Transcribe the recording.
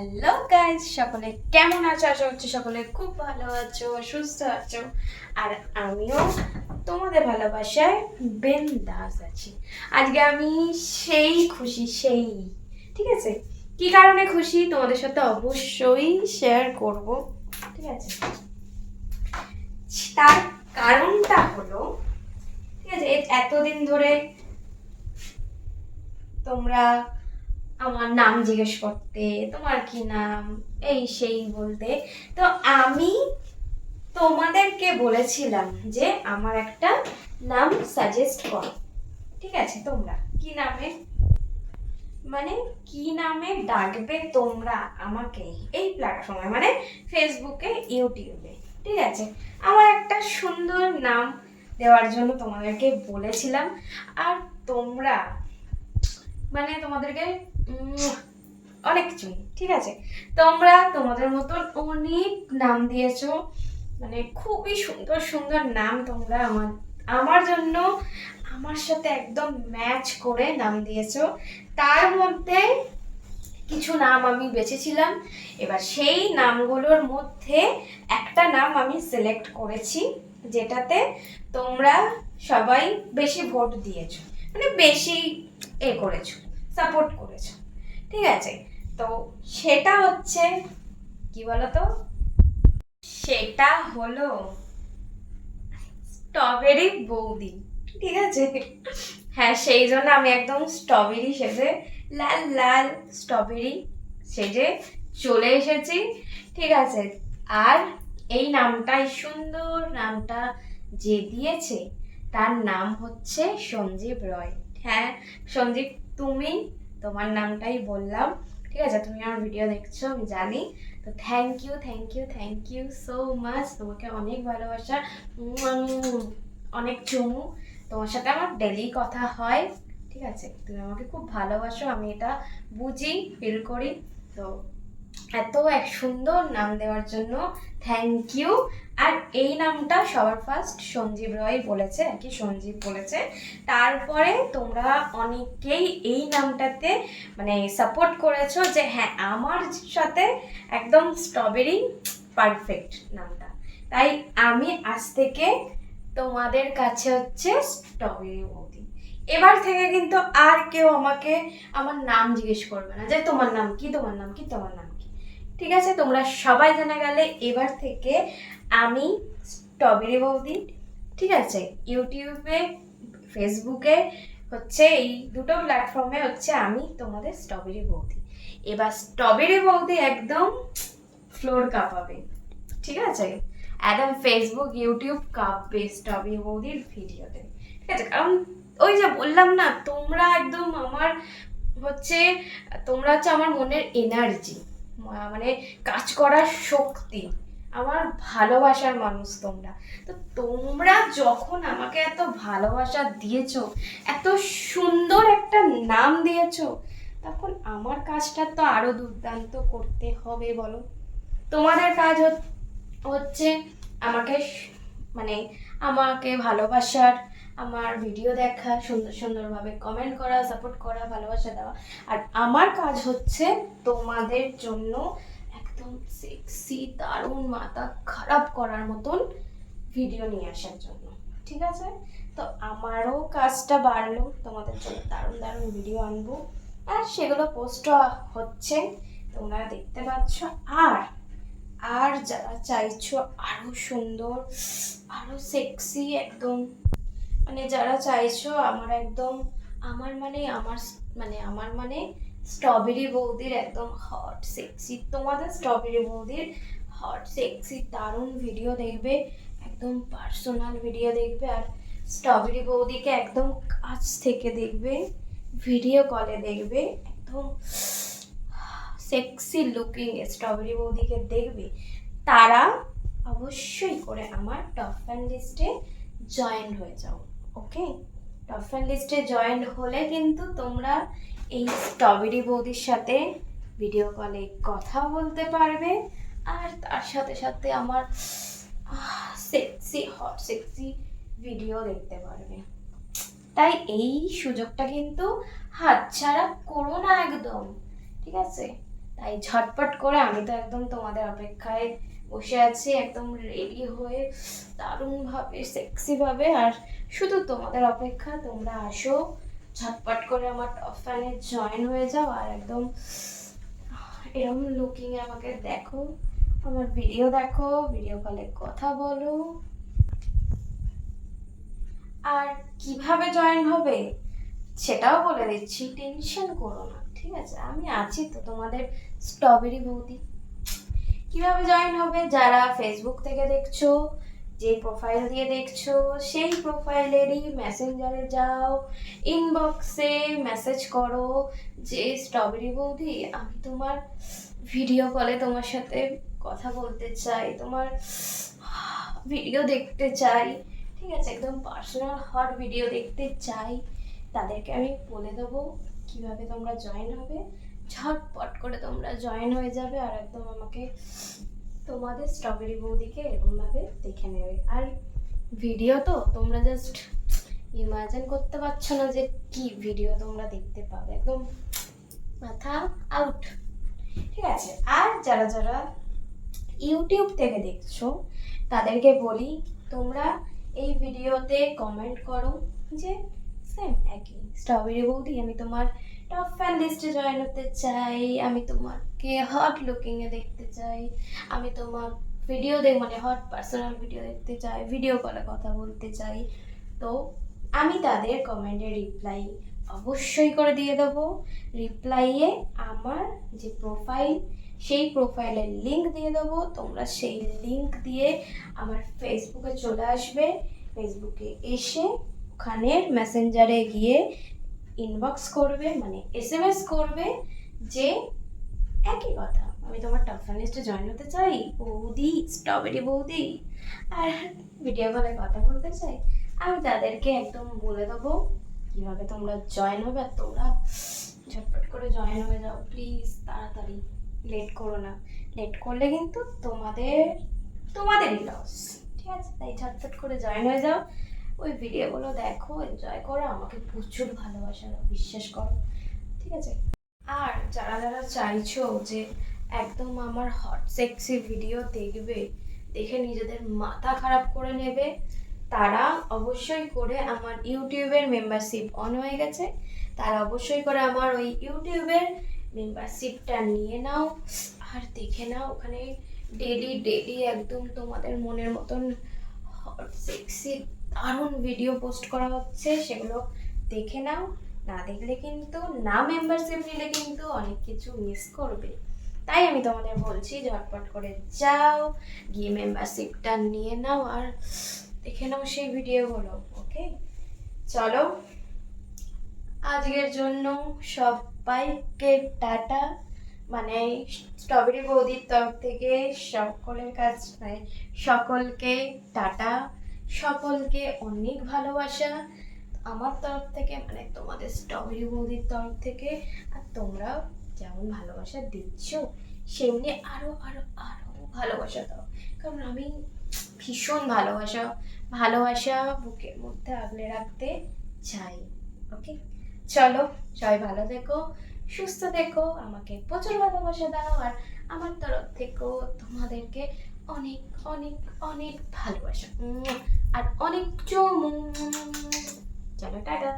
Hello guys সকলে কেমন আছো? আশা করছি সকলে খুব ভালো আছো, সুস্থ আছো। আর আমিও তোমাদের ভালোবাসায় বেন দাস আছি। আজকে আমি সেই খুশি, সেই, ঠিক আছে? কি কারণে খুশি? তোমাদের সাথে অবশ্যই শেয়ার করব, ঠিক আছে? তার কারণটা হলো, ঠিক আছে? এতদিন ধরে তোমরা আমার নাম জিজ্ঞেস করতে, তোমার কি নাম? এই সেই বলতে। তো আমি তোমাদেরকে বলেছিলাম যে আমার একটা নাম সাজেস্ট করো। ঠিক আছে, তোমরা কি নামে? মানে কি নামে ডাকবে তোমরা আমাকে এই প্ল্যাটফর্মে মানে ফেসবুকে ইউটিউবে ঠিক আছে, আমার একটা সুন্দর নাম দেওয়ার জন্য তোমাদেরকে বলেছিলাম। আর তোমরা মানে তোমাদেরকে অনেক কিছু ঠিক আছে? তোমরা তোমাদের মতন অনেক নাম দিয়েছ মানে খুবই সুন্দর সুন্দর নাম তোমরা আমার আমার জন্য আমার সাথে একদম ম্যাচ করে নাম দিয়েছ। তার মধ্যে কিছু নাম আমি বেছেছিলাম, এবার সেই নামগুলোর মধ্যে একটা নাম আমি সিলেক্ট করেছি, যেটাতে তোমরা সবাই বেশি ভোট দিয়েছ মানে বেশি এ করেছ সাপোর্ট করেছ। ঠিক আছে। তো সেটা হচ্ছে, কি বলতো? সেটা হলো স্ট্রবেরি বৌদি, ঠিক আছে? হ্যাঁ সেই জন্য আমি একদম স্ট্রবেরি সেজে, লাল লাল স্ট্রবেরি সেজে চলে এসেছি, ঠিক আছে? আর এই নামটাই, সুন্দর নামটা যে দিয়েছে, তার নাম হচ্ছে সঞ্জীব রয়। হ্যাঁ সঞ্জীব, তুমি তোমার নামটাই বললাম। ঠিক আছে, তুমি আমার ভিডিও দেখছ, আমি জানি। তো thank you thank you thank you so much তোমাকে অনেক ভালোবাসা। অনেক চুমু। তোমার সাথে আমার ডেলি কথা হয়। ঠিক আছে, তুমি আমাকে খুব ভালোবাসো, আমি এটা বুঝি ফিল করি। তো এত এক সুন্দর নাম দেওয়ার জন্য থ্যাংক ইউ আর এই নামটা সবার ফার্স্ট সঞ্জীব রয় বলেছে, আর কি সঞ্জীব বলেছে। তারপরে তোমরা অনেকেই এই নামটাতে মানে সাপোর্ট করেছ যে হ্যাঁ আমার সাথে একদম স্ট্রবেরি পারফেক্ট নামটা। তাই আমি আজ থেকে তোমাদের কাছে হচ্ছে স্ট্রবেরি বৌদি এবার থেকে কিন্তু আর কেউ আমাকে আমার নাম জিজ্ঞেস করবে না যে তোমার নাম কি, তোমার নাম কি, তোমার নাম ঠিক আছে? তোমরা সবাই জেনে গেলে এবার থেকে আমি স্ট্রবেরি বৌদি, ঠিক আছে? ইউটিউবে, ফেসবুকে হচ্ছে এই দুটো প্ল্যাটফর্মে হচ্ছে আমি, তোমাদের স্ট্রবেরি বৌদি। এবার স্ট্রবেরি বৌদি একদম ফ্লোর কাঁপাবে, ঠিক আছে? একদম ফেসবুক ইউটিউব কাঁপবে স্ট্রবেরি বৌদির ভিডিওতে, ঠিক আছে? কারণ ওই যে বললাম না, তোমরা একদম আমার হচ্ছে, তোমরা হচ্ছে আমার মনের এনার্জি মানে কাজ করার শক্তি, আমার ভালোবাসার মানুষ তোমরা। তো তোমরা যখন আমাকে এত ভালোবাসা দিয়েছ, এত সুন্দর একটা নাম দিয়েছ, তখন আমার কাজটা তো আরও দুর্দান্ত করতে হবে বলো। তোমাদের কাজ হচ- হচ্ছে আমাকে মানে আমাকে ভালোবাসার আমার ভিডিও দেখা, সুন্দর সুন্দরভাবে কমেন্ট করা সাপোর্ট করা, ভালোবাসা দেওয়া। আর আমার কাজ হচ্ছে তোমাদের জন্য একদম সেক্সি দারুণ, মাথা খারাপ করার মতন ভিডিও নিয়ে আসার জন্য। ঠিক আছে? তো আমারও কাজটা বাড়লো। তোমাদের জন্য দারুণ দারুণ ভিডিও আনব। আর সেগুলো পোস্ট হচ্ছে, তোমরা দেখতে পাচ্ছ। আর আর যারা চাইছো আরও সুন্দর, আরও সেক্সি একদম মানে যারা চাইছো, আমার একদম, আমার মানে আমার মানে আমার মানে স্ট্রবেরি বৌদির একদম হট সেক্সি তোমাদের স্ট্রবেরি বৌদির হট সেক্সি দারুণ ভিডিও দেখবে, একদম পার্সোনাল ভিডিও দেখবে, আর স্ট্রবেরি বৌদিকে একদম কাছ থেকে দেখবে ভিডিও কলে দেখবে, একদম সেক্সি লুকিং স্ট্রবেরি বৌদিকে দেখবে, তারা অবশ্যই করে আমার টপ ফ্যান লিস্টে জয়েন হয়ে যাও। ওকে টপ ফ্যান লিস্টে জয়েন হলে কিন্তু তোমরা এই স্ট্রবেরি বৌদির সাথে ভিডিও কলে কথা বলতে পারবে। আর তার সাথে সাথে আমার সেক্সি হট সেক্সি ভিডিও দেখতে পারবে। তাই এই সুযোগটা কিন্তু হাতছাড়া করো না একদম, ঠিক আছে? তাই ঝটপট করে আমি তো একদম তোমাদের অপেক্ষায় বসে আছি, একদম রেডি হয়ে দারুণভাবে সেক্সিভাবে আর শুধু তোমাদের অপেক্ষা, তোমরা আসো, ঝটপট করে আমার টপ ফ্যানে জয়েন হয়ে যাও। আর একদম, এরকম লুকিং আমাকে দেখো, আমার ভিডিও দেখো ভিডিও কলে কথা বলো। আর কীভাবে জয়েন হবে, সেটাও বলে দিচ্ছি টেনশন করো না, ঠিক আছে? আমি আছি তো তোমাদের স্ট্রবেরি বৌদি। কীভাবে জয়েন হবে, যারা ফেসবুক থেকে দেখছ, যে প্রোফাইল দিয়ে দেখছ, সেই প্রোফাইলেরই মেসেঞ্জারে যাও ইনবক্সে মেসেজ করো যে স্ট্রবেরি বৌদি, আমি তোমার ভিডিও কলে তোমার সাথে কথা বলতে চাই, তোমার ভিডিও দেখতে চাই। ঠিক আছে, একদম পার্সোনাল হট ভিডিও দেখতে চাই। তাদেরকে আমি বলে দেবো কীভাবে তোমরা জয়েন হবে। ঝটপট করে তোমরা জয়েন হয়ে যাবে আর একদম আমাকে তোমাদের স্ট্রবেরি বৌদিকে এরকমভাবে দেখে নেবে। আর ভিডিও তো তোমরা জাস্ট ইমাজিন করতে পারছ না যে কি ভিডিও তোমরা দেখতে পাবে। একদম মাথা আউট ঠিক আছে? আর যারা যারা ইউটিউব থেকে দেখছ, তাদেরকে বলি, তোমরা এই ভিডিওতে কমেন্ট করো যে সেম একই। স্ট্রবেরি বৌদি, আমি তোমার টপ ফ্যান লিস্টে জয়েন হতে চাই, আমি তোমাকে হট লুকিংয়ে দেখতে চাই, আমি তোমার ভিডিও দেখ মানে হট পার্সোনাল ভিডিও দেখতে চাই ভিডিও কলে কথা বলতে চাই। তো আমি তাদের কমেন্টে রিপ্লাই অবশ্যই করে দিয়ে দেবো। রিপ্লাইয়ে আমার যে প্রোফাইল সেই প্রোফাইলের লিংক দিয়ে দেবো। তোমরা সেই লিংক দিয়ে আমার ফেসবুকে চলে আসবে। ফেসবুকে এসে ওখানে মেসেঞ্জারে গিয়ে ইনবক্স করবে মানে এস এম এস করবে যে একই কথা। আমি তোমার টপ ফ্যান লিস্টে জয়েন হতে চাই, বৌদি স্ট্রবেরি বৌদি, আর ভিডিও কলে কথা বলতে চাই, আমি তাদেরকে একদম বলে দেবো, কীভাবে তোমরা জয়েন হবে আর তোমরা ঝটপট করে জয়েন হয়ে যাও। প্লিজ তাড়াতাড়ি লেট করো না। লেট করলে কিন্তু তোমাদের তোমাদেরই লস ঠিক আছে? তাই ঝটপট করে জয়েন হয়ে যাও। ওই ভিডিওগুলো দেখো এনজয় করো আমাকে প্রচুর ভালোবাসা দাও, বিশ্বাস করো ঠিক আছে? আর যারা যারা চাইছো যে একদম আমার হট সেক্সি ভিডিও দেখবে দেখে নিজেদের মাথা খারাপ করে নেবে তারা অবশ্যই করে আমার ইউটিউবের মেম্বারশিপ অন হয়ে গেছে। তারা অবশ্যই করে আমার ওই ইউটিউবের মেম্বারশিপটা নিয়ে নাও আর দেখে নাও ওখানে ডেলি ডেলি একদম তোমাদের মনের মতন হট সেক্সি দারুণ ভিডিও পোস্ট করা হচ্ছে, সেগুলো দেখে নাও। না দেখলে কিন্তু, না মেম্বারশিপ নিলে কিন্তু অনেক কিছু মিস করবে। তাই আমি তোমাদের বলছি, ঝটপট করে যাও, গিয়ে মেম্বারশিপটা নিয়ে নাও আর দেখে নাও সেই ভিডিওগুলো ওকে চলো, আজকের জন্য সবাইকে টাটা। মানে স্ট্রবেরি বৌদির তরফ থেকে সকলের কাছ মানে সকলকে টাটা। সকলকে অনেক ভালোবাসা। আমার তরফ থেকে মানে তোমাদের স্ট্রবেরি বৌদির তরফ থেকে, আর তোমরাও যেমন ভালোবাসা দিচ্ছ, সেমনি আরও আরও আরও ভালোবাসা দাও। কারণ আমি ভীষণ ভালোবাসা ভালোবাসা বুকের মধ্যে আগলে রাখতে চাই ওকে চলো, সবাই ভালো থেকো, সুস্থ থেকো, আমাকে প্রচুর ভালোবাসা দাও, আর আমার তরফ থেকেও তোমাদেরকে অনেক অনেক অনেক ভালোবাসা। আর অনেক চমু চলো টাটা